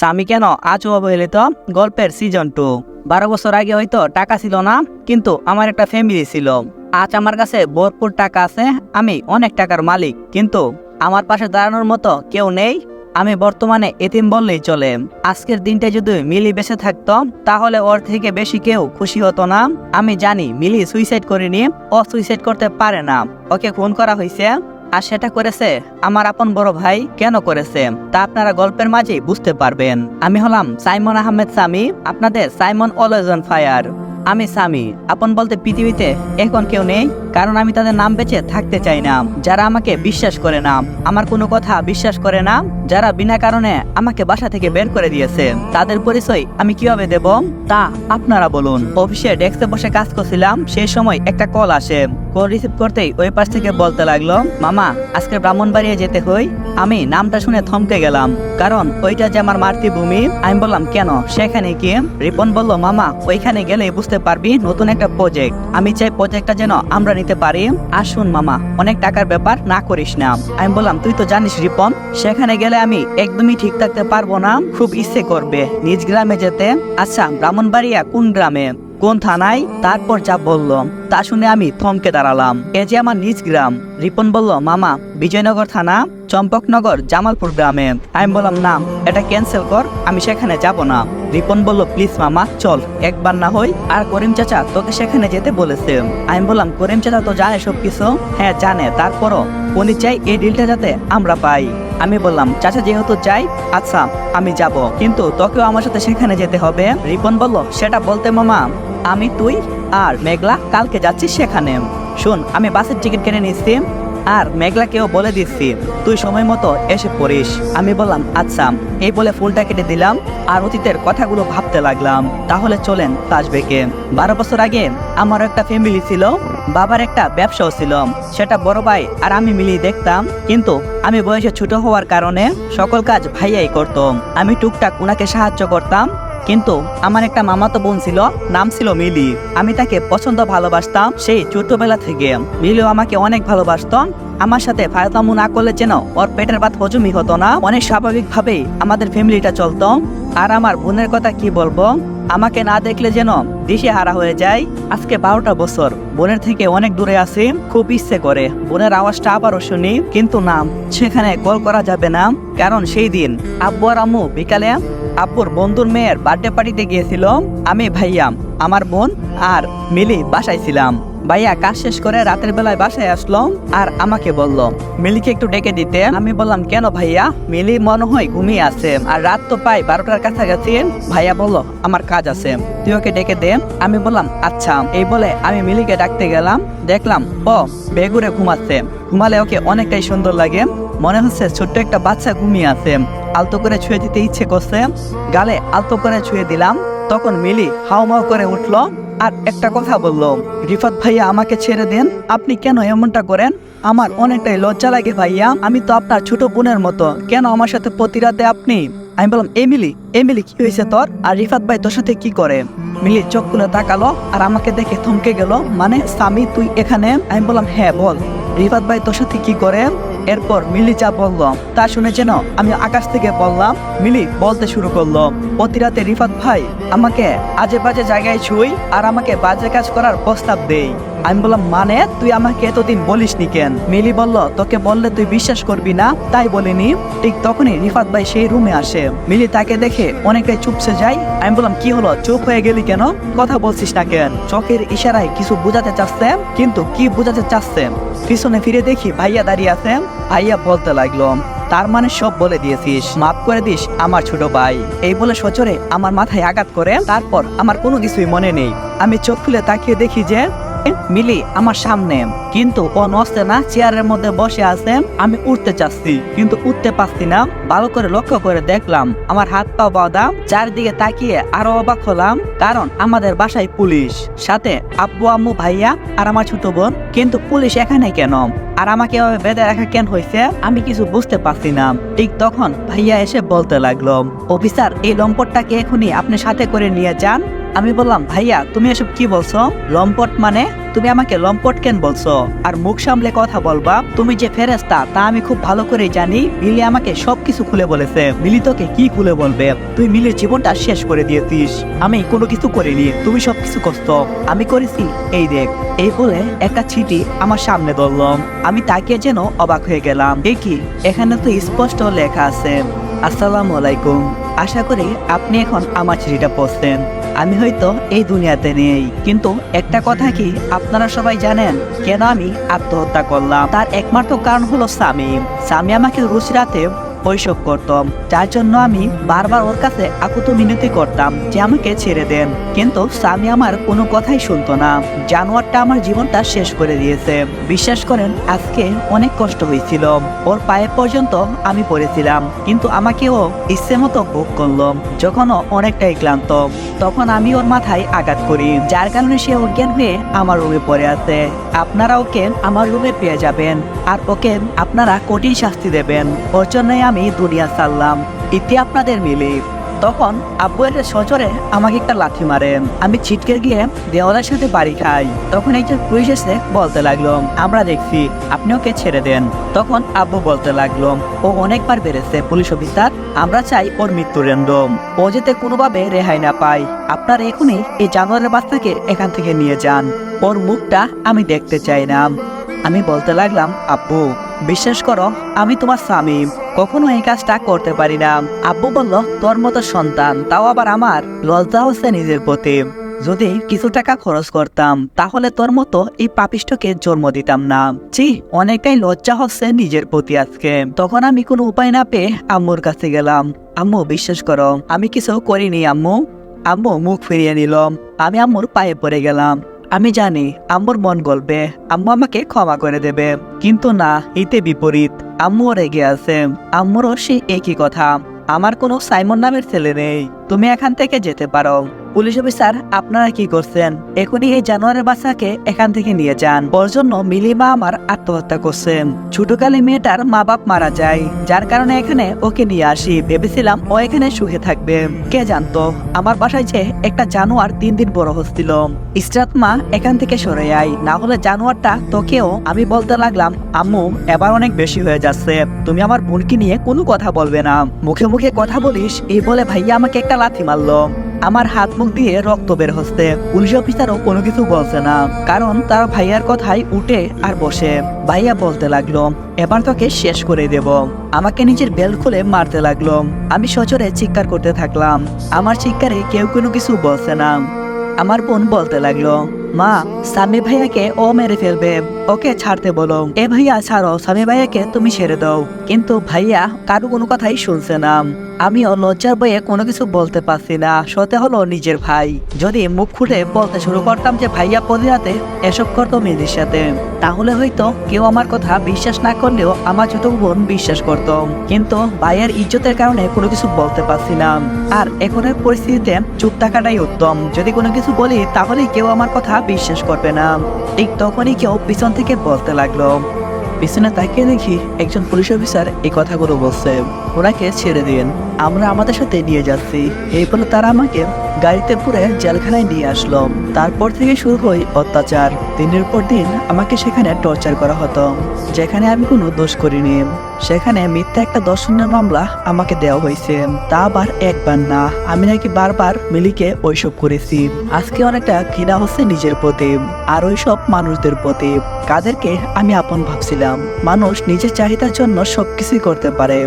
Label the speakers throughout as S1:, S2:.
S1: স্বামী কেন আজও অবহেলিত? গল্পের সিজন টু বারো বছর আগে হয়তো টাকা ছিল না, কিন্তু আমার একটা ফ্যামিলি ছিল। আজ আমার কাছে ভরপুর টাকা আছে, আমি অনেক টাকার মালিক, কিন্তু আমার পাশে দাঁড়ানোর মতো কেউ নেই। আমি বর্তমানে এতিম বললেই চলে। আজকের দিনটা যদি মিলি বেঁচে থাকতো, তাহলে ওর থেকে বেশি কেউ খুশি হতো না। আমি জানি মিলি সুইসাইড করেনি, ও সুইসাইড করতে পারে না। ওকে খুন করা হয়েছে। আর সেটা করেছে? আমার আপন বড় ভাই কেন করেছে? তা আপনারা গল্পের মাঝেই বুঝতে পারবেন। আমি হলাম সাইমন আহমেদ সামি, আপনাদের সাইমন অলওয়েজ অন ফায়ার। আমি সামি, আপন বলতে পৃথিবীতে এখন কেউ নেই, কারণ আমি তাদের নাম বেঁচে থাকতে চাই না। যারা আমাকে বিশ্বাস করে না, আমার কোনো কথা বিশ্বাস করে না, যারা বিনা কারণে আমাকে বাসা থেকে বের করে দিয়েছে, তাদের পরিচয় আমি কীভাবে দেব? তা আপনারা বলুন। অফিসে ডেস্কে বসে কাজ করছিলাম, সেই সময় একটা কল আসে। কল রিসিভ করতেই ওই পাশ থেকে বলতে লাগল মামা আজকে ব্রাহ্মণবাড়িয়া যেতে হই। আমি নামটা শুনে থমকে গেলাম। কারণ ওইটা যে আমার মাতৃভূমি আমি বললাম কেন? সেখানে কি? রিপন বলল মামা ওইখানে গেলে বুঝতে পারবি নতুন একটা প্রজেক্ট আমি চাই প্রজেক্টটা যেন আমরা নিতে পারি। আর শুন মামা অনেক টাকার ব্যাপার না করিস না। আমি বললাম তুই তো জানিস রিপন সেখানে গেলে আমি একদমই ঠিক থাকতে পারব না। খুব ইচ্ছে করবে নিজ গ্রামে যেতে। আচ্ছা ব্রাহ্মণবাড়িয়া কোন গ্রামে? কোন থানায়? তারপর যা বলল তা শুনে আমি থমকে দাঁড়ালাম। এ যে আমার নিজ গ্রাম। রিপন বলল, মামা, বিজয়নগর থানা, চম্পকনগর, জামালপুর গ্রামে। আমি বললাম, না, এটা ক্যান্সেল কর, আমি সেখানে যাব না। রিপন বলল, প্লিজ মামা, চল, একবার না হই, আর করিম চাচা তোকে সেখানে যেতে বলেছে। আমি বললাম, করিম চাচা তো জানে সব কিছু হ্যাঁ জানে, তারপরও উনি চাই এই ডিলটা যাতে আমরা পাই। আমি বললাম, চাচা যেহেতু চাই আচ্ছা আমি যাব, কিন্তু তোকেও আমার সাথে সেখানে যেতে হবে? রিপন বলল, সেটা বলতে মামা আমি তুই আর মেঘলা কালকে যাচ্ছি সেখানে। শোন, আমি বাসের টিকিট কিনে নিচ্ছি আর মেঘলাকেও বলে দিচ্ছি, তুই সময় মতো এসে পড়িস। আমি বললাম আচ্ছা এই বলে ফুলটা কেটে দিলাম আর অতীতের কথাগুলো ভাবতে লাগলাম। তাহলে চলেন ফ্লাশব্যাকে বারো বছর আগে আমার একটা ফ্যামিলি ছিল, বাবার একটা ব্যবসাও ছিল। সেটা বড় ভাই আর আমি মিলিয়ে দেখতাম, কিন্তু আমি বয়সে ছোট হওয়ার কারণে সকল কাজ ভাইয়াই করতাম আমি টুকটাক ওনাকে সাহায্য করতাম কিন্তু আমার একটা মামাতো বোন ছিল, নাম ছিল মিলি। আমি তাকে পছন্দ ভালোবাসতাম সেই ছোটবেলা থেকে। মিলিও আমাকে অনেক ভালোবাসতাম আমার সাথে ফায়তামু না করলে যেন ওর পেটের ভাত হজমই হতো না। অনেক স্বাভাবিকভাবেই আমাদের ফ্যামিলিটা চলতো। আর আমার বোনের কথা কি বলব? আমাকে না দেখলে যেন দিশে হারা হয়ে যায়। আজকে বারোটা বছর। বোনের থেকে অনেক দূরে আছি। খুব ইচ্ছে করে। বোনের আওয়াজটা আবারও শুনি। কিন্তু নাম সেখানে কল করা যাবে না। কারণ সেই দিন আব্বু আর আম্মু বিকালে আব্বুর বন্ধুর মেয়ের বার্থডে পার্টিতে গিয়েছিল আমি ভাইয়া আমার বোন আর মিলি বাসায় ছিলাম। ভাইয়া কাজ শেষ করে রাতের বেলায় বাসায় আসলো আর আমাকে বলল, মিলিকে একটু ডেকে দিতে। আমি বললাম, কেন ভাইয়া? মিলি মনে হয় ঘুমিয়ে আছে আর রাত তো পাই বারোটার কাছাকাছি। ভাইয়া বলল, আমার কাজ আছে, তুই ওকে ডেকে দে। আমি বললাম আচ্ছা। এই বলে আমি মিলিকে ডাকতে গেলাম। দেখলাম, ও বেগুরে ঘুমাচ্ছে। ঘুমালে ওকে অনেকটাই সুন্দর লাগে। মনে হচ্ছে ছোট্ট একটা বাচ্চা ঘুমিয়ে আছে। আলতো করে ছুঁয়ে দিতে ইচ্ছে করছে। গালে আলতো করে ছুঁয়ে দিলাম। তখন মিলি হাউমাউ করে উঠল আর একটা কথা বলল, রিফাত ভাইয়া, আমাকে ছেড়ে দেন। আপনি কেন এমনটা করেন? আমার অনেকটাই লজ্জা লাগে ভাইয়া। আমি তো আপনার ছোট বোনের মতো। কেন আমার সাথে প্রতি রাতে আপনি? আমি বললাম এমিলি এমিলি কি হয়েছে তোর? আর রিফাত ভাই তোর সাথে কি করে? মিলি চোখ খুলে তাকালো আর আমাকে দেখে থমকে গেল। মানে স্বামী তুই এখানে? আমি বললাম হ্যাঁ বল। রিফাত ভাই তোর সাথে কি করে? এরপর মিলি যা বললাম তা শুনে যেন আমি আকাশ থেকে বললাম, মিলি বলতে শুরু করল প্রতি রাতে রিফাত ভাই, আমাকে আজে বাজে জায়গায় ছুই আর আমাকে বাজে কাজ করার প্রস্তাব দেই। আমি বললাম মানে তুই আমাকে এতদিন বলিসনি কেন? মিলি বলল, তোকে বললে তুই বিশ্বাস করবি না। তাই বলিনি। ঠিক তখনই রিফাত ভাই সেই রুমে আসে। মিলি তাকে দেখে অনেকটাই চুপসে যায়। আমি বললাম, কি হলো? চুপ হয়ে গেলি কেন? কথা বলছিস না কেন? চোখের ইশারায় কিছু বোঝাতে চাচ্ছে কিন্তু কি বোঝাতে চাচ্ছে পিছনে ফিরে দেখি ভাইয়া দাঁড়িয়ে আছে। ভাইয়া বলতে লাগল, তার মানে সব বলে দিয়েছিস। মাফ করে দিস আমার ছোট ভাই। এই বলে সচরে আমার মাথায় আঘাত করে। তারপর আমার কোনো কিছুই মনে নেই। আমি চোখ খুলে তাকিয়ে দেখি যে মিলি, আমার সামনে। কিন্তু ও নসছে না, চেয়ারের মধ্যে বসে আছে। আমি উঠতে চাচ্ছি, কিন্তু উঠতে পারছি না। ভালো করে লক্ষ্য করে দেখলাম, আমার হাত পা বাঁধা। চারিদিকে তাকিয়ে আরও অবাক হলাম, কারণ আমাদের বাসায় পুলিশ। সাথে আব্বু, আম্মু, ভাইয়া আর আমার ছোট বোন। কিন্তু পুলিশ এখানে কেন? আর আমাকে এভাবে বেঁধে রাখা কেন হয়েছে? আমি কিছু বুঝতে পারছি না। ঠিক তখন ভাইয়া এসে বলতে লাগল, অফিসার, এই লম্পটটাকে এখনই আপনি সাথে করে নিয়ে যান। আমি বললাম, ভাইয়া, তুমি এসব কি বলছো? লম্পট মানে? তুমি আমাকে লম্পট কেন বলছো? আর মুখ সামলে কথা বলবা? তুমি যে ফেরেস্তা তা আমি খুব ভালো করে জানি। মিলি আমাকে সবকিছু খুলে বলেছে। মিলি তোকে কি খুলে বলবে? তুই মিলির জীবনটা শেষ করে দিয়েছিস। আমি কোনো কিছু করিনি। তুমি সবকিছু করছ। আমি করেছি। এই দেখ। এই বলে একটা চিঠি আমার সামনে ধরলাম আমি তাকে যেন অবাক হয়ে গেলাম। এ কি? এখানে তো স্পষ্ট লেখা আছে। আসসালামু আলাইকুম। আশা করি আপনি এখন আমার চিঠিটা পড়ছেন। আমি হয়তো এই দুনিয়াতে নেই। কিন্তু একটা কথা কি আপনারা সবাই জানেন? কেন আমি আত্মহত্যা করলাম? তার একমাত্র কারণ হলো সামিম স্বামী আমাকে রুচ রাতে ওইসব করতাম। যার জন্য আমি বারবার ওর কাছে আকুত মিনতি করতাম যে আমাকে ছেড়ে দেন। কিন্তু স্বামী আমার কোনো কথাই শুনতো না। জানোয়ারটা আমার জীবনটা শেষ করে দিয়েছে। বিশ্বাস করেন, আজকে অনেক কষ্ট হয়েছিল। ওর পায়ে পর্যন্ত আমি পড়েছিলাম। কিন্তু আমাকেও ইচ্ছে মতো ভোগ করল। যখন ও অনেকটাই ক্লান্ত। তখন আমি ওর মাথায় আঘাত করি। যার কারণে সে অজ্ঞান হয়ে আমার রুমে পড়ে আছে। আপনারা ওকে আমার রুমে পেয়ে যাবেন। আর ওকে আপনারা কঠিন শাস্তি দেবেন। ওর জন্যই আমি দুনিয়া ছাড়লাম। ইতি আপনাদের মিলে। তখন আব্বু এসে সজরে আমাকে একটা লাথি মারে। আমি ছিটকে গিয়ে দেওয়ালের সাথে বাড়ি খাই। তখন একজন পুলিশ এসে বলতে লাগল, আমরা দেখছি, আপনি ওকে ছেড়ে দেন। তখন আব্বু বলতে লাগল, ও অনেকবার বেড়েছে, পুলিশ অফিসার। আমরা চাই ওর মৃত্যুদণ্ড ও যাতে কোনোভাবে রেহাই না পায়। আপনার এখনই এই জানোয়ারের বাচ্চাকে এখান থেকে নিয়ে যান। ওর মুখটা আমি দেখতে চাই না। আমি বলতে লাগলাম, আব্বু, বিশ্বাস করো, আমি তোমার স্বামী। কখনো এই কাজটা করতে পারি না। আব্বু বলল, তোর মতো সন্তান, তাও আবার আমার? লজ্জা হচ্ছে নিজের প্রতি। যদি কিছু টাকা খরচ করতাম, তাহলে তোর মতো এই পাপিষ্টকে জন্ম দিতাম না। জি অনেকটাই লজ্জা হচ্ছে নিজের প্রতি আজকে। তখন আমি কোনো উপায় না পেয়ে আম্মুর কাছে গেলাম। আম্মু, বিশ্বাস করো, আমি কিছু করিনি আম্মু। আম্মু মুখ ফিরিয়ে নিলাম আমি আম্মুর পায়ে পড়ে গেলাম। আমি জানি আম্মুর মন গলবে, আম্মু আমাকে ক্ষমা করে দেবে, কিন্তু না, এতে বিপরীত আম্মুও রেগে আছে, আম্মুরও সে একই কথা, আমার কোনো সাইমন নামের ছেলে নেই। তুমি এখান থেকে যেতে পারো। পুলিশ অফিসার, আপনারা কি করছেন? এখনই এই জানোয়ারের বাচ্চাকে এখান থেকে নিয়ে যান। ওর জন্য মিলিমা আমার আত্মহত্যা করছেন। ছোটকালে মেয়েটার মা বাপ মারা যায়। যার কারণে এখানে ওকে নিয়ে আসি। ভেবেছিলাম ও এখানে সুখে থাকবে। কে জানতো? আমার বাসায় যে একটা জানোয়ার তিন দিন বড় হচ্ছিল। ইসরাত মা এখান থেকে সরে আয়। না হলে জানোয়ারটা তোকেও আমি বলতে লাগলাম, আম্মু, এবার অনেক বেশি হয়ে যাচ্ছে। তুমি আমার বোনকে নিয়ে কোনো কথা বলবে না। মুখে মুখে কথা বলিস, এই বলে ভাইয়া আমাকে একটা লাথি মারলো আমার হাত মুখ দিয়ে রক্ত বের হচ্ছে। পুলিশ অফিসারও কোনো কিছু বলছে না, কারণ তার ভাইয়ার কথাই উঠে আর বসে। ভাইয়া বলতে লাগল, এবার তোকে শেষ করে দেব। আমাকে নিজের বেল খুলে মারতে লাগল। আমি সচরে চিৎকার করতে থাকলাম। আমার চিৎকারে কেউ কোনো কিছু বলছে না। আমার বোন বলতে লাগল, মা সামি ভাইয়াকে ও মেরে ফেলবে। ওকে ছাড়তে বলো। এ ভাইয়া, ছাড়ো সামি ভাইয়াকে তুমি ছেড়ে দাও। কিন্তু ভাইয়া কারও কোনো কথাই শুনছে না। আমিও লজ্জার বয়ে কোনো কিছু বলতে পারছি না। সতে হলো নিজের ভাই। যদি মুখ খুলে বলতে শুরু করতাম যে ভাইয়া পদিরাতে এসব করতো মেয়েদের সাথে, তাহলে হয়তো কেউ আমার কথা বিশ্বাস না করলেও আমার ছোট বোন বিশ্বাস করত। কিন্তু ভাইয়ের ইজ্জতের কারণে কোনো কিছু বলতে পারছি না। আর এখনের পরিস্থিতিতে চুপ থাকাটাই উত্তম। যদি কোনো কিছু বলি তাহলে কেউ আমার কথা বিশ্বাস করবে না। ঠিক তখনই কেউ পিছন থেকে বলতে লাগল। পিছনে তাকিয়ে দেখি একজন পুলিশ অফিসার এই কথাগুলো বলছে। ওনাকে ছেড়ে দিন। আমরা আমাদের সাথে নিয়ে যাচ্ছি। এই বলে তারা আমাকে গাড়িতে পুরে জেলখানায় নিয়ে আসলো তারপর থেকে শুরু হয় অত্যাচার। দিনের পর দিন আমাকে সেখানে টর্চার করা হতো, যেখানে আমি কোনো দোষ করিনি। সেখানে মিথ্যা একটা দর্শনের মামলা আমাকে দেওয়া হয়েছে। তা আবার একবার না, আমি নাকি বারবার মিলিকে ওইসব করেছি। আজকে অনেকটা ঘৃণা হচ্ছে নিজের প্রতি, আর ওইসব মানুষদের প্রতি। কাদেরকে আমি আপন ভাবছিলাম। মানুষ নিজের চাহিদার জন্য সবকিছুই করতে পারে।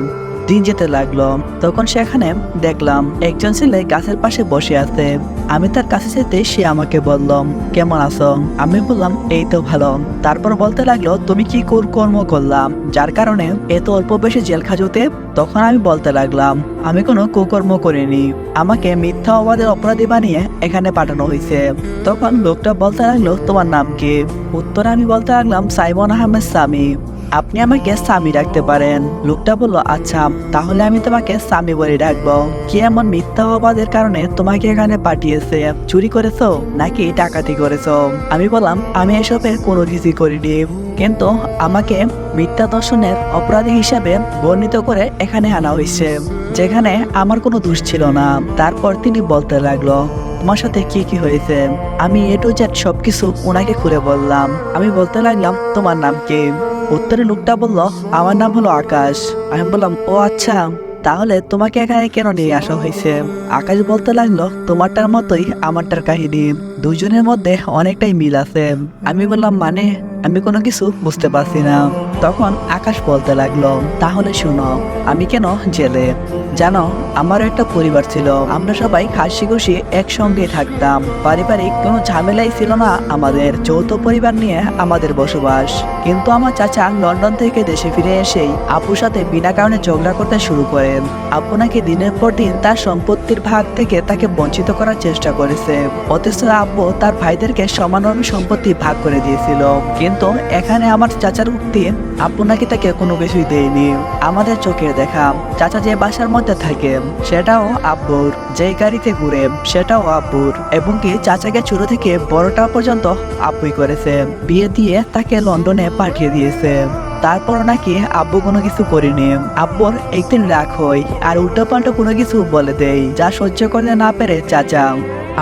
S1: দিন যেতে লাগল। তখন সেখানে দেখলাম, একজন ছেলে গাছের পাশে বসে আছে। আমি তার কাছে যেতে সে আমাকে বললাম কেমন আছো? আমি বললাম, এই তো ভালো। তারপর বলতে লাগল, তুমি কি কোর কর্ম করলাম যার কারণে এত অল্প বেশি জেল খাজুতে তখন আমি বলতে লাগলাম, আমি কোনো কুকর্ম করিনি। আমাকে মিথ্যা অবাদের অপরাধী বানিয়ে এখানে পাঠানো হয়েছে তখন লোকটা বলতে লাগল, তোমার নাম কি? উত্তরে আমি বলতে লাগলাম, সাইমন আহমেদ সামি। আপনি আমাকে স্বামী রাখতে পারেন। লোকটা বলল আচ্ছা তাহলে আমি তোমাকে স্বামী বলে ডাকবো। কি এমন মিথ্যা অবাদের কারণে তোমাকে এখানে পাঠিয়েছে? চুরি করেছ নাকি ডাকাতি করেছ? আমি বললাম, আমি এসবের কোনো কিছুই করিনি। কিন্তু আমাকে মিথ্যা দর্শনের অপরাধী হিসাবে বর্ণিত করে এখানে আনা হয়েছে, যেখানে আমার কোনো দোষ ছিল না। তারপর তিনি বলতে লাগল,
S2: তোমার সাথে কি কি হয়েছে? আমি এ টু জেড সবকিছু ওনাকে খুলে বললাম। আমি বলতে লাগলাম, তোমার নাম কি? উত্তরে লোকটা বলল, আমার নাম হলো আকাশ। আমি বললাম, ও আচ্ছা তাহলে তোমাকে এখানে কেন নিয়ে আসা হয়েছে? আকাশ বলতে লাগল, তোমারটার মতোই আমারটার কাহিনী। দুজনের মধ্যে অনেকটাই মিল আছে। আমি বললাম মানে? আমি কোনো কিছু বুঝতে পারছি না। তখন আকাশ বলতে লাগল, তাহলে শুনো, আমি কেন জেলে? জানো আমারও একটা পরিবার ছিল। আমরা সবাই হাসি খুশি একসঙ্গে থাকতাম। পারিবারিক কোনো ঝামেলাই ছিল না আমাদের। যৌথ পরিবার নিয়ে আমাদের বসবাস। কিন্তু আমার চাচা লন্ডন থেকে দেশে ফিরে এসেই আপুর সাথে বিনা কারণে ঝগড়া করতে শুরু করেন। আপু নাকি দিনের পর দিন তার সম্পত্তির ভাগ থেকে তাকে বঞ্চিত করার চেষ্টা করেছে। অথচ আব্বু তার ভাইদেরকে সমানভাবে সম্পত্তি ভাগ করে দিয়েছিল। কিন্তু এখানে আমার চাচার উক্তি আপু নাকি তাকে কোনো কিছুই দেয়নি। আমাদের চোখের দেখা, চাচা যে বাসার মধ্যে থাকে, সেটাও আব্বুর। যে গাড়িতে ঘুরে, সেটাও আব্বুর। এবং কি চাচাকে ছোট থেকে বড়টা পর্যন্ত আপুই করেছে। বিয়ে দিয়ে তাকে লন্ডনে পাঠিয়ে দিয়েছে। তারপর নাকি আব্বু কোনো কিছু করেনি। আব্বুর একদিন রাগ হয় আর উল্টো পাল্টা কোনো কিছু বলে দেয়, যা সহ্য করতে না পেরে চাচা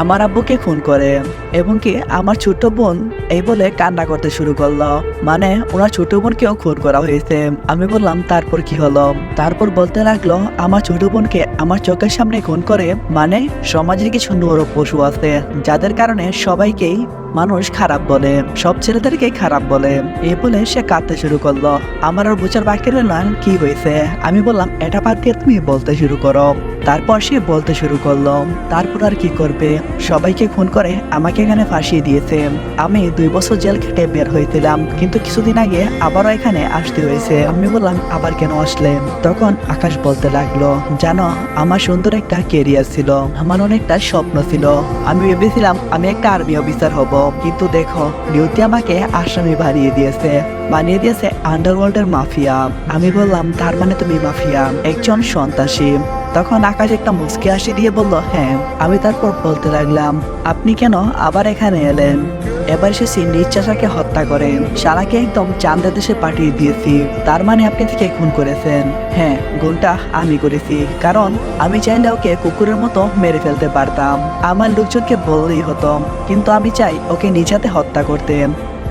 S2: আমার আব্বুকে খুন করে এবং কি আমার ছোট বোন এই বলে কান্না করতে শুরু করল। মানে ওনার ছোট বোনকেও খুন করা হয়েছে। আমি বললাম, তারপর কি হলো? তারপর বলতে লাগল, আমার ছোট বোনকে আমার চোখের সামনে খুন করে মানে সমাজের কিছু নর পশু আছে, যাদের কারণে সবাইকেই মানুষ খারাপ বলে, সব ছেলেদেরকে খারাপ বলে। এ বলে সে কাঁদতে শুরু করল। আমার আর বুঝার বাকি রইল কি হয়েছে? আমি বললাম, এটা বাদ দিয়ে তুমি বলতে শুরু করো। তারপর সে বলতে শুরু করল, তারপর আর কি করবে? সবাইকে খুন করে আমাকে এখানে ফাঁসিয়ে দিয়েছে। আমি দুই বছর জেল খেটে বের হয়েছিলাম, কিন্তু কিছুদিন আগে আবারও এখানে আসতে হয়েছে। আমি বললাম, আবার কেন আসলে তখন আকাশ বলতে লাগল, জানো, আমার সুন্দর একটা কেরিয়ার ছিল। আমার অনেকটা স্বপ্ন ছিল। আমি ভেবেছিলাম আমি একটা আর্মি অফিসার হব। কিন্তু দেখো নিউতি আমাকে আসামি বানিয়ে দিয়েছে। বানিয়ে দিয়েছে আন্ডারওয়ার্ল্ডের মাফিয়া আমি বললাম, তার মানে তুমি মাফিয়া একজন সন্ত্রাসী। তখন আকাশ একটা মুসকে হাসি দিয়ে বলল হ্যাঁ আমি তারপর বলতে লাগলাম, আপনি কেন আবার এখানে এলেন? এবার সে সিন্ডির চাষাকে হত্যা করেন সারাকে একদম চান্দা দেশে পাঠিয়ে দিয়েছি। তার মানে আপনি থেকে খুন করেছেন। হ্যাঁ গুণটা আমি করেছি। কারণ আমি চাইলে ওকে কুকুরের মতো মেরে ফেলতে পারতাম। আমার লোকজনকে বললেই হতো, কিন্তু আমি চাই ওকে নিজাতে হত্যা করতে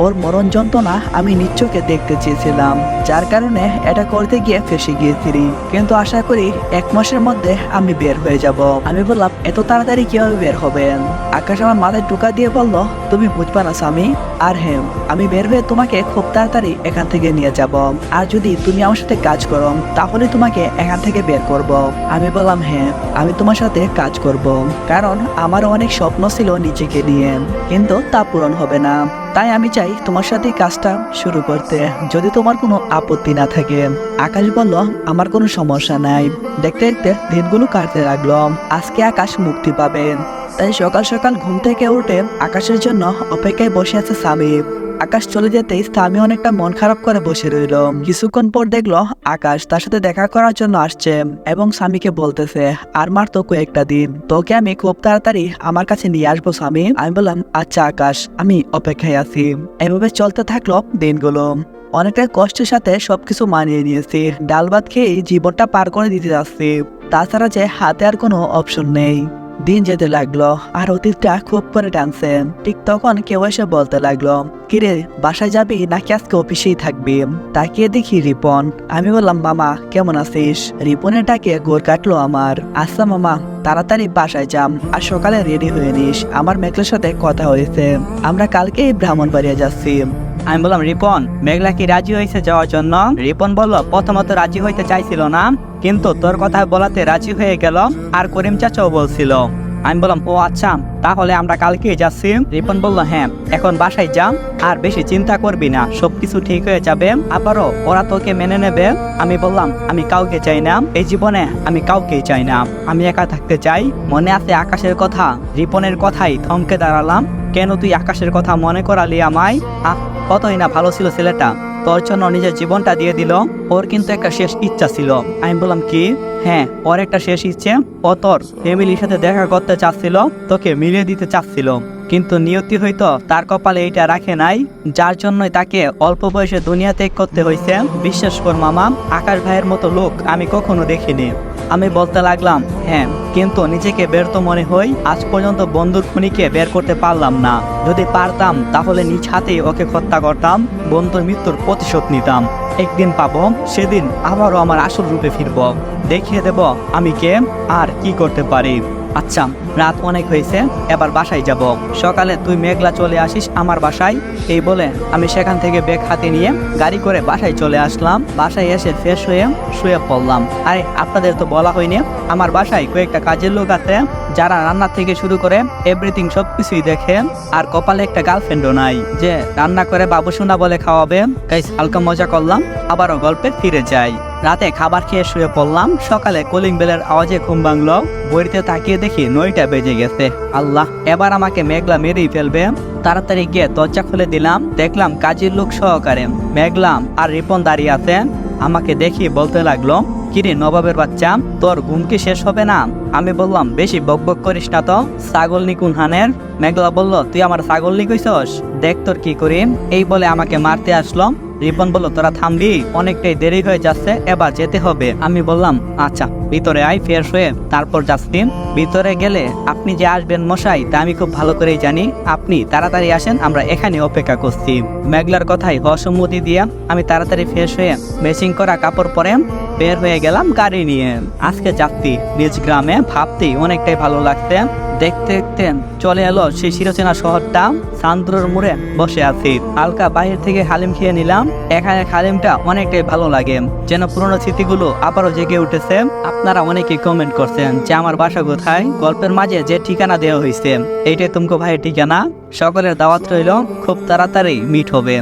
S2: ওর মরণ যন্ত্রণা আমি নিচ্চকে দেখতে চেয়েছিলাম, যার কারণে এটা করতে গিয়ে ফেসে গিয়েছিলি। কিন্তু আশা করি এক মাসের মধ্যে আমি বের হয়ে যাব। আমি বললাম, এত তাড়াতাড়ি কীভাবে বের হবেন? আকাশ আমার মাথায় টুকা দিয়ে বলল, তুমি বুঝবা না স্বামী। আর হ্যাঁ আমি বের হয়ে তোমাকে খুব তাড়াতাড়ি এখান থেকে নিয়ে যাব। আর যদি তুমি আমার সাথে কাজ করো, তাহলে তোমাকে এখান থেকে বের করব। আমি বললাম হ্যাঁ আমি তোমার সাথে কাজ করব। কারণ আমার অনেক স্বপ্ন ছিল নিজেকে নিয়ে। কিন্তু তা পূরণ হবে না। তাই আমি চাই তোমার সাথে কাজটা শুরু করতে। যদি তোমার কোনো আপত্তি না থাকে, আকাশ বলল, আমার কোনো সমস্যা নাই। দেখতে দেখতে দিনগুলো কাটতে লাগল। আজকে আকাশ মুক্তি পাবেন তাই সকাল সকাল ঘুম থেকে উঠে আকাশের জন্য অপেক্ষায় বসে আছে স্বামী। আকাশ চলে যেতেই স্বামী অনেকটা মন খারাপ করে বসে রইল। কিছুক্ষণ পর দেখল আকাশ তার সাথে দেখা করার জন্য আসছে এবং স্বামীকে বলতেছে, আর মার তো কয়েকটা দিন। তোকে আমি খুব তাড়াতাড়ি আমার কাছে নিয়ে আসব স্বামী। আমি বললাম আচ্ছা আকাশ, আমি অপেক্ষায় আছি। এভাবে চলতে থাকল দিনগুলো। অনেকটা কষ্টের সাথে সবকিছু মানিয়ে নিয়েছি। ডাল ভাত খেয়ে জীবনটা পার করে দিতে যাচ্ছি। তাছাড়া যে হাতে আর কোনো অপশন নেই। দিন যেতে লাগল, আর অতীতটা খুব করে টানছে। ঠিক তখন কেউ এসে বলতে লাগল, কিরে, বাসায় যাবি নাকি আজকে অফিসেই থাকবি? তাকিয়ে দেখি রিপন। আমি বললাম, মামা, কেমন আছিস? রিপনের ডাকে গোর কাটলো আমার। আচ্ছা মামা, তাড়াতাড়ি বাসায় যাম, আর সকালে রেডি হয়ে নিস। আমার মেঘলের সাথে কথা হয়েছে। আমরা কালকেই ব্রাহ্মণবাড়িয়া যাচ্ছি।
S1: আমি বললাম, রিপন, মেঘলা কি রাজি হয়েছে যাওয়ার জন্য? রিপন বলল, প্রথমত রাজি হইতে চাইছিল না, কিন্তু তোর কথা বলাতে রাজি হয়ে গেল আর করিম চাচাও বলছিল। আমি বললাম, ও আচ্ছা তাহলে আমরা কালকে যাচ্ছি? রিপন বলল হ্যাঁ এখন বাসায় যাম আর বেশি চিন্তা করবি না, সবকিছু ঠিক হয়ে যাবে, আবারও ওরা তোকে মেনে নেবে। আমি বললাম, আমি কাউকে চাই না, এই জীবনে আমি কাউকেই চাই না, আমি একা থাকতে চাই। মনে আছে আকাশের কথা, রিপনের কথাই থমকে দাঁড়ালাম। কেন তুই আকাশের কথা মনে করালি আমায়? কতই না ভালো ছিল ছেলেটা, তোর জন্য নিজের জীবনটা দিয়ে দিল। ওর কিন্তু একটা শেষ ইচ্ছা ছিল। আমি বললাম, কি? হ্যাঁ ওর একটা শেষ ইচ্ছে। ও তোর ফ্যামিলির সাথে দেখা করতে চাচ্ছিল, তোকে মিলিয়ে দিতে চাচ্ছিল। কিন্তু নিয়তি হয়তো তার কপালে এইটা রাখে নাই, যার জন্যই তাকে অল্প বয়সে দুনিয়া ত্যাগ করতে হয়েছে। বিশ্বাস কর মামা, আকাশ ভাইয়ের মতো লোক আমি কখনো দেখিনি। আমি বলতে লাগলাম হ্যাঁ কিন্তু নিজেকে ব্যর্থ মনে হই, আজ পর্যন্ত বন্ধুর খুনিকে বের করতে পারলাম না। যদি পারতাম, তাহলে নিজ হাতেই ওকে হত্যা করতাম, বন্ধুর মৃত্যুর প্রতিশোধ নিতাম। একদিন পাব, সেদিন আবারও আমার আসল রূপে ফিরব। দেখিয়ে দেব আমি কে আর কি করতে পারি। আচ্ছা রাত অনেক হয়েছে, এবার বাসায় যাব। সকালে তুই মেঘলা চলে আসিস আমার বাসায়। এই বলে আমি সেখান থেকে ব্যাগ হাতে নিয়ে গাড়ি করে বাসায় চলে আসলাম। বাসায় এসে ফ্রেশ হয়ে শুয়ে পড়লাম। আরে, আপনাদের তো বলা হয়নি, আমার বাসায় কয়েকটা কাজের লোক আছে, যারা রান্না থেকে শুরু করে এভরিথিং সব কিছুই দেখে। আর কপালে একটা গার্লফ্রেন্ডও নাই, যে রান্না করে বাবু সোনা বলে খাওয়াবে। গাইস, হালকা মজা করলাম, আবারও গল্পে ফিরে যাই। রাতে খাবার খেয়ে শুয়ে পড়লাম। সকালে কলিং বেলের আওয়াজে ঘুম ভাঙলো। বইতে তাকিয়ে দেখি নয়টা বেজে গেছে। আল্লাহ, এবার আমাকে মেঘলা মেরেই ফেলবে। তাড়াতাড়ি গিয়ে দরজা খুলে দিলাম। দেখলাম কাজের লোক সহকারে। মেঘলাম আর রিপন দাঁড়িয়ে আছে আমাকে দেখি বলতে লাগল, কিরে নবাবের বাচ্চা, তোর ঘুম কি শেষ হবে না? আমি বললাম, বেশি বক বক করিস না তো, ছাগল নিকুন হানের। মেঘলা বলল, তুই আমার ছাগল নিকুইছস? দেখ তোর কি করি। এই বলে আমাকে মারতে আসলো। রিপন বলল, তোরা থামবি? অনেকটাই দেরি হয়ে যাচ্ছে, এবার যেতে হবে। আমি বললাম আচ্ছা ভিতরে আয়, ফ্রেশ হয়ে। তারপর যাচ্ছি ভিতরে গেলে আপনি যে আসবেন মশাই, তা আমি খুব ভালো করেই জানি। আপনি তাড়াতাড়ি আসেন, আমরা এখানে অপেক্ষা করছি। মেঘলার কথায় অসম্মতি দিয়ে আমি তাড়াতাড়ি ফ্রেশ হয়ে মেশিং করা কাপড় পরে বের হয়ে গেলাম গাড়ি নিয়ে। আজকে যাচ্ছি নিজ গ্রামে ভাবতেই অনেকটাই ভালো লাগছে। দেখতে দেখতে চলে এলো সেই শিরোচেনা শহরটা সান্দ্রর মোড়ে বসে আছি। হালকা বাইরে থেকে হালিম খেয়ে নিলাম। এখানে হালিমটা অনেকটাই ভালো লাগে। যেন পুরোনো স্মৃতিগুলো আবারও জেগে উঠেছে। আপনারা অনেকেই কমেন্ট করছেন যে, আমার বাসা কোথায়? গল্পের মাঝে যে ঠিকানা দেওয়া হয়েছে, এইটাই তুমকো ভাইয়ের ঠিকানা। সকলের দাওয়াত রইল, খুব তাড়াতাড়ি মিট হবে।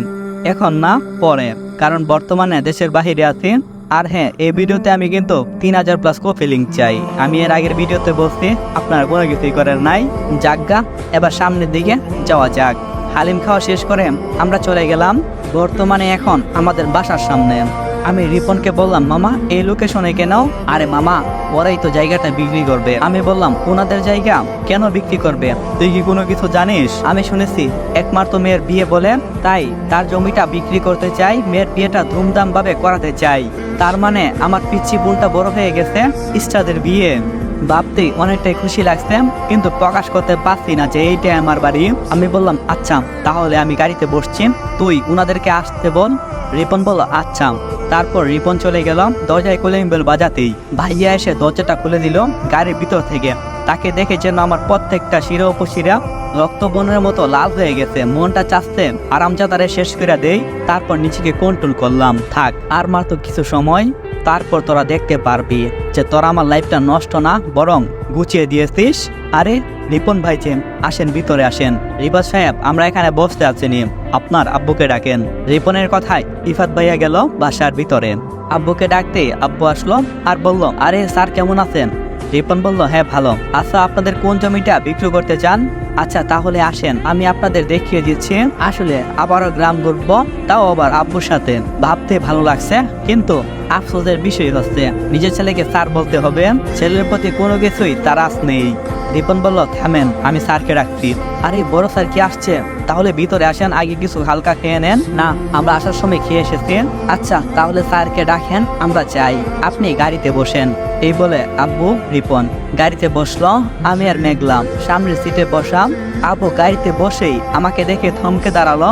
S1: এখন না, পরে। কারণ বর্তমানে দেশের বাহিরে আছি। আর হ্যাঁ এই ভিডিওতে আমি কিন্তু তিন হাজার প্লাস কপি লিঙ্ক চাই। আমি এর আগের ভিডিওতে বলছি, আপনার কোনো কিছুই করার নাই যাজ্ঞা এবার সামনের দিকে যাওয়া যাক। হালিম খাওয়া শেষ করে আমরা চলে গেলাম, বর্তমানে এখন আমাদের বাসার সামনে। আমি রিপনকে বললাম, মামা, এই লোকেশনে কেন আরে মামা, ওরাই তো জায়গাটা বিক্রি করবে। আমি বললাম, ওনাদের জায়গা কেন বিক্রি করবে? তুই কি কোনো কিছু জানিস? আমি শুনেছি, একমাত্র মেয়ের বিয়ে বলে, তাই তার জমিটা বিক্রি করতে চাই, মেয়ের বিয়েটা ধুমধাম ভাবে করাতে চাই। তার মানে আমার পিচ্ছি বোনটা বড় হয়ে গেছে ইস্টাদের বিয়ে। ভাবতেই অনেকটাই খুশি লাগছে, কিন্তু প্রকাশ করতে পারছি না যে এইটাই আমার বাড়ি। আমি বললাম আচ্ছা তাহলে আমি গাড়িতে বসছি, তুই উনাদেরকে আসতে বল। রিপন বলল আচ্ছা। তারপর রিপন চলে গেলাম দরজায় কলিং বেল বাজাতেই। ভাইয়া এসে দরজাটা খুলে দিল গাড়ির ভিতর থেকে। তাকে দেখে যেন আমার প্রত্যেকটা শিরা উপশিরা রক্ত বনের মতো লাল হয়ে গেছে। মনটা চাচ্ছে আরামজাদারে শেষ করে দেই, তারপর নিজেকে কন্ট্রোল করলাম। থাক, আর মাত্র কিছু সময় তারপর তোরা দেখতে পারবি যে তোরা আমার লাইফটা নষ্ট না, বরং গুছিয়ে দিয়েছিস। আরে, রিপন ভাই যে আসেন, ভিতরে আসেন। রিবাজ সাহেব, আমরা এখানে বসতে আছি নি। আপনার আব্বুকে ডাকেন। রিপনের কথায় ইফাত ভাইয়া গেল বাসার ভিতরে। আব্বুকে ডাকতে আব্বু আসলো আর বলল, আরে, স্যার কেমন আছেন? রিপন বলল হ্যাঁ ভালো। আচ্ছা আপনাদের কোন জমিটা বিক্রি করতে চান? আচ্ছা তাহলে আসেন, আমি আপনাদের দেখিয়ে দিচ্ছি। আসলে আবারও গ্রাম ঘুরবো, তাও আবার আব্বুর সাথে। ভাবতে ভালো লাগছে, কিন্তু আফসোসের বিষয় হচ্ছে, নিজের ছেলেকে স্যার বলতে হবে, ছেলের প্রতি কোনো কিছুই তার আস নেই। রিপন বলল, থামেন, আমি স্যারকে রাখছি। আরে, বড় স্যার কি আসছে? তাহলে ভিতরে আসেন, আগে কিছু হালকা খেয়ে নেন। না, আমরা আসার সময় খেয়ে এসেছি আচ্ছা তাহলে স্যারকে ডাকেন আমরা চাই আপনি গাড়িতে বসেন। এই বলে আব্বু রিপন গাড়িতে বসল, আমি আর মেঘলাম সামনের সিটে বসাম আব্বু গাড়িতে বসেই আমাকে দেখে থমকে দাঁড়াল,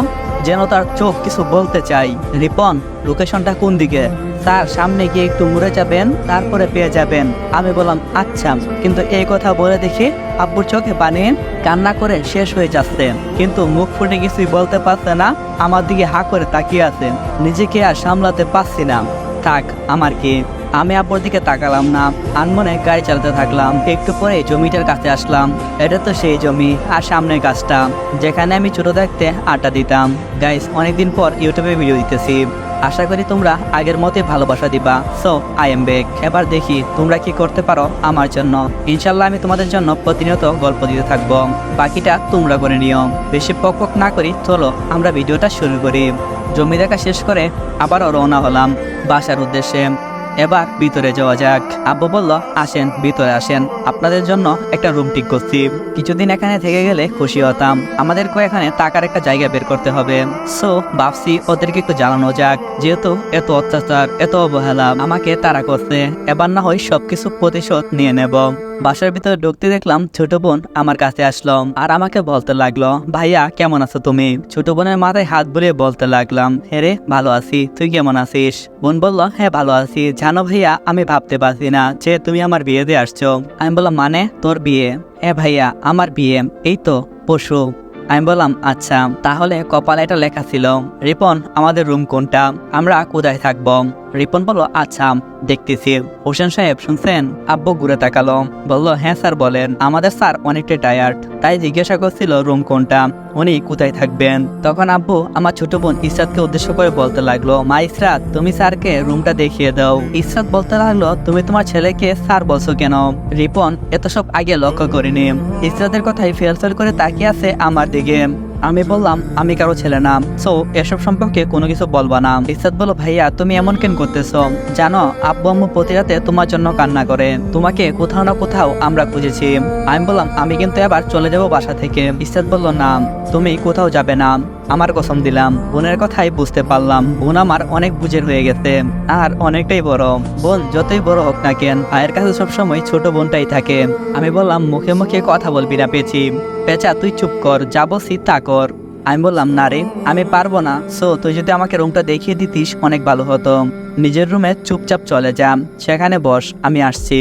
S1: যেন তার চোখ কিছু বলতে চাই। রিপন লোকেশনটা কোন দিকে? স্যার সামনে গিয়ে একটু মুড়ে যাবেন, তারপরে পেয়ে যাবেন। আমি বললাম আচ্ছা কিন্তু এই কথা বলে দেখি আব্বুর চোখে পানি কান্না করে শেষ হয়ে যাচ্ছে। কিন্তু মুখ ফুটে কিছুই বলতে পারছে না, আমার দিকে হা করে তাকিয়ে আছে। নিজেকে আর সামলাতে পারছি না। থাক, আমার কি? আমি আব্বুর দিকে তাকালাম না, আনমনে গাড়ি চালাতে থাকলাম। একটু পরে জমিটার কাছে আসলাম। এটা তো সেই জমি, আর সামনের গাছটা। যেখানে আমি ছোট থাকতে আড্ডা দিতাম। গাইস অনেকদিন পর ইউটিউবে ভিডিও দিতেছি। আশা করি তোমরা আগের মতে ভালোবাসা দিবা। সো আই এম বেক এবার দেখি তোমরা কি করতে পারো আমার জন্য। ইনশাল্লাহ আমি তোমাদের জন্য প্রতিনিয়ত গল্প দিতে থাকব। বাকিটা তোমরা করে নিও। বেশি পক পক না করি, চলো আমরা ভিডিওটা শুরু করি। জমি দেখা শেষ করে আবারও রওনা হলাম বাসার উদ্দেশ্যে। এবার ভিতরে যাওয়া যাক। আব্বু বলল, আসেন, ভিতরে আসেন। আপনাদের জন্য একটা রুম ঠিক করছি। কিছুদিন এখানে থেকে গেলে খুশি হতাম। আমাদেরকে এখানে টাকার একটা জায়গা বের করতে হবে। সো ভাবছি ওদেরকে একটু জানানো যাক। যেহেতু এত অত্যাচার, এত অবহেলা আমাকে তারা করছে, এবার না হয় সবকিছু প্রতিশোধ নিয়ে নেব। বাসার ভিতরে ঢুকতে দেখলাম ছোট বোন আমার কাছে আসলো আর আমাকে বলতে লাগল, ভাইয়া, কেমন আছো তুমি? ছোট বোনের মাথায় হাত বুলিয়ে বলতে লাগলাম হ্যাঁ রে, ভালো আছি। তুই কেমন আছিস? বোন বলল হ্যাঁ ভালো আছি। জানো ভাইয়া, আমি ভাবতে পারছি না যে তুমি আমার বিয়েতে আসছো। আমি বললাম মানে? তোর বিয়ে? এ ভাইয়া, আমার বিয়ে। এই তো পশু আমি বললাম আচ্ছা তাহলে কপালে এটা লেখা ছিল, রিপন, আমাদের রুম কোনটা? আমরা কোথায় থাকব? রিপন বলল আচ্ছা দেখতেছি। হোসেন সাহেব শুনছেন, আব্বু ঘুরে তাকালো। বলল হ্যাঁ স্যার, বলেন। আমাদের স্যার অনেকটা টায়ার্ড তাই জিজ্ঞাসা করছিল রুম কোনটা, উনি কোথায় থাকবেন? তখন আব্বু আমার ছোট বোন ইসরাতকে উদ্দেশ্য করে বলতে লাগল, মা ইসরাত, তুমি স্যারকে রুমটা দেখিয়ে দাও। ইসরাত বলতে লাগল, তুমি তোমার ছেলেকে স্যার বলছো কেন? রিপন এত সব আগে লক্ষ্য করিনি। ইসরাতের কথাই ফেলফেল করে তাকিয়ে আছে আমার দিকে। আমি বললাম, আমি কারও ছেলে নাম সো এসব সম্পর্কে কোনো কিছু বলবা না। ইসাদ বলো ভাইয়া, তুমি এমন কেন করতেছ? জানো, আব্বু আম্মু প্রতি রাতে তোমার জন্য কান্না করে। তোমাকে কোথাও না কোথাও আমরা খুঁজেছি। আমি বললাম, আমি কিন্তু এবার চলে যাব বাসা থেকে। ইসাদ বলল, না, তুমি কোথাও যাবে না। আমার কসম দিলাম, বোনের কথাই বুঝতে পারলাম। বোন আমার অনেক বুঝের হয়ে গেছে, আর অনেকটাই বড়। বোন যতই বড় হোক না কেন, ভাইয়ের কাছে সবসময় ছোট বোনটাই থাকে। আমি বললাম, মুখে মুখে কথা বলবি না পেছি পেঁচা, তুই চুপ কর যাব সীতা তা কর। আমি বললাম, না রে, আমি পারব না। সো, তুই যদি আমাকে রুমটা দেখিয়ে দিতিস, অনেক ভালো হতো। নিজের রুমে চুপচাপ চলে যাম সেখানে বস, আমি আসছি।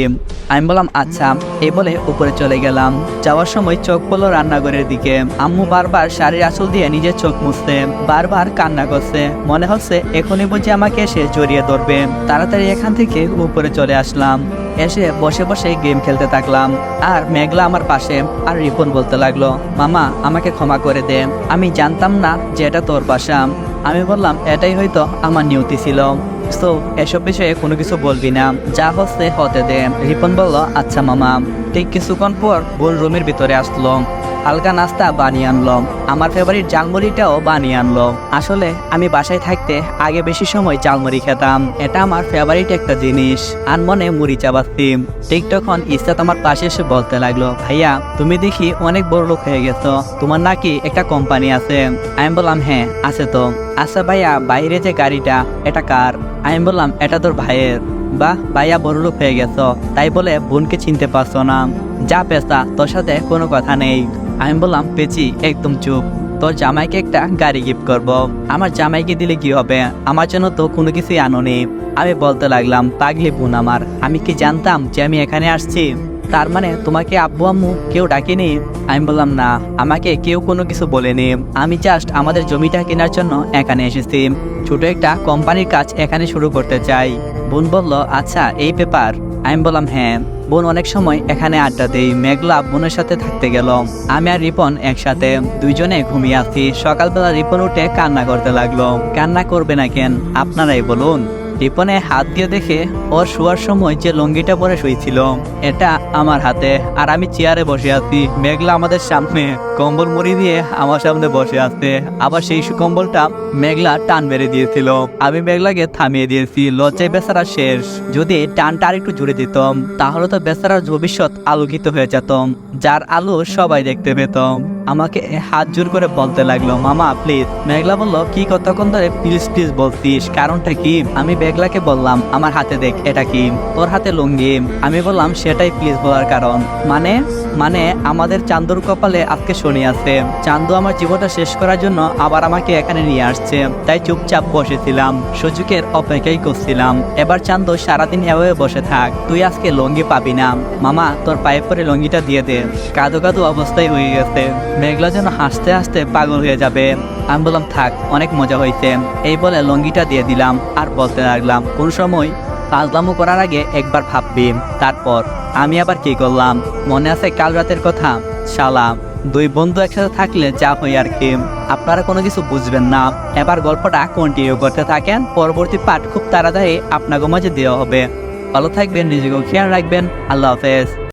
S1: আমি বললাম আচ্ছা। এই বলে উপরে চলে গেলাম। যাওয়ার সময় চোখ পড়ল রান্নাঘরের দিকে। আম্মু বারবার শাড়ির আঁচল দিয়ে নিজের চোখ মুছতে, বারবার কান্না করছে। মনে হচ্ছে এখনই বুঝি আমাকে এসে জড়িয়ে ধরবে। তাড়াতাড়ি এখান থেকে উপরে চলে আসলাম। এসে বসে বসে গেম খেলতে থাকলাম। আর মেঘলা আমার পাশে আর রিপন বলতে লাগল, মামা, আমাকে ক্ষমা করে দে। আমি জানতাম না যে এটা তোর বাসা। আমি বললাম, এটাই হয়তো আমার নিয়তি ছিল। সো এসব বিষয়ে কোনো কিছু বলবি না। যা হচ্ছে হতে দে। রিপন বলল আচ্ছা মামা। ঠিক কিছুক্ষণ পর বোন রুমের ভিতরে আসলো। হালকা নাস্তা বানিয়ে আনলো আমার ফেভারিট জালমুড়িটাও বানিয়ে আনলো আসলে, আমি বাসায় থাকতে আগে বেশি সময় জালমুড়ি খেতাম। এটা আমার ফেভারিট একটা জিনিস। আর মনে মুড়ি চাবাচ্ছি ঠিক তখন ইস্তাত আমার পাশে এসে বলতে লাগল, ভাইয়া, তুমি দেখি অনেক বড় লোক হয়ে গেছো। তোমার নাকি একটা কোম্পানি আছে। আমি বললাম হ্যাঁ আছে তো। আচ্ছা ভাইয়া, বাইরে যে গাড়িটা, এটা কার? আমি বললাম, এটা তোর ভাইয়ের। বা ভাইয়া বড় লোক হয়ে গেছো, তাই বলে বোনকে চিনতে পারছ না। যা পেশা তোর সাথে কোনো কথা নেই। আমি বললাম পেছি একদম চুপ। তোর জামাইকে একটা গাড়ি গিফট করব। আমার জামাইকে দিলে কি হবে? আমার জন্য তো কোনো কিছুই আনো আনোনি আমি বলতে লাগলাম, পাগলি বোন আমার, আমি কি জানতাম যে আমি এখানে আসছি? তার মানে তোমাকে আব্বু আম্মু কেউ ডাকেনি? আমি বললাম, না, আমাকে কেউ কোনো কিছু বলেনি। আমি জাস্ট আমাদের জমিটা কেনার জন্য এখানে এসেছি। ছোট একটা কোম্পানির কাজ এখানে শুরু করতে চাই। বোন বলল আচ্ছা এই পেপার আমি বললাম হ্যাঁ। বোন অনেক সময় এখানে আড্ডা দেই মেঘলা বোনের সাথে থাকতে গেল। আমি আর রিপন একসাথে দুইজনে ঘুমিয়ে আছি। সকালবেলা রিপন উঠে কান্না করতে লাগল। কান্না করবে না কেন? আপনারাই বলুন। রিপনে হাত দিয়ে দেখে ওর শোয়ার সময় যে লঙ্গিটা পরে শুয়েছিল, এটা আমার হাতে। আর আমি চেয়ারে বসে আছি, মেঘলা আমাদের সামনে কম্বল মুড়ি দিয়ে আমার সামনে বসে আছে। আবার সেই কম্বলটা মেঘলা টান মেরে দিয়েছিল। আমি মেঘলাকে থামিয়ে দিয়েছি, লজ্জায় বেচারা শেষ। যদি টানটা আর একটু জুড়ে দিতাম, তাহলে তো বেচারার ভবিষ্যৎ আলোকিত হয়ে যেত, যার আলো সবাই দেখতে পেত। আমাকে হাত জোর করে বলতে লাগল, মামা প্লিজ মেঘলা বলল, কি কতক্ষণ ধরে প্লিজ প্লিজ বলছিস, কারণটা কি? আমি মেঘলাকে বললাম, আমার হাতে দেখ, এটা কি? তোর হাতে লুঙ্গি? আমি বললাম, সেটাই প্লিজ বলার কারণ। মানে? মানে আমাদের চান্দুর কপালে আজকে শনি আছে। চান্দু আমার জীবনটা শেষ করার জন্য আবার আমাকে এখানে নিয়ে আসছে। তাই চুপচাপ বসেছিলাম। সুযোগের অপেক্ষাই করছিলাম। এবার চান্দু সারাদিন এভাবে বসে থাক। তুই আজকে লঙ্গি পাবি না। মামা, তোর পায়ে পরে লঙ্গিটা দিয়ে দে। কাদো কাদো অবস্থায় হয়ে গেছে। মেঘলা যেন হাসতে হাসতে পাগল হয়ে যাবে। আমি বললাম, থাক, অনেক মজা হয়েছে। এই বলে লঙ্গিটা দিয়ে দিলাম আর বলতে লাগলাম, কোন সময় ফাজলামো করার আগে একবার ভাববি, তারপর। আমি আবার কি করলাম? মনে আছে কাল রাতের কথা? সালাম। দুই বন্ধু একসাথে থাকলে যা হই আর কি। আপনারা কোনো কিছু বুঝবেন না। এবার গল্পটা কন্টিনিউ করতে থাকেন। পরবর্তী পাঠ খুব তাড়াতাড়ি আপনাকে মাঝে দেওয়া হবে। ভালো থাকবেন, নিজেকেও খেয়াল রাখবেন। আল্লাহ হাফেজ।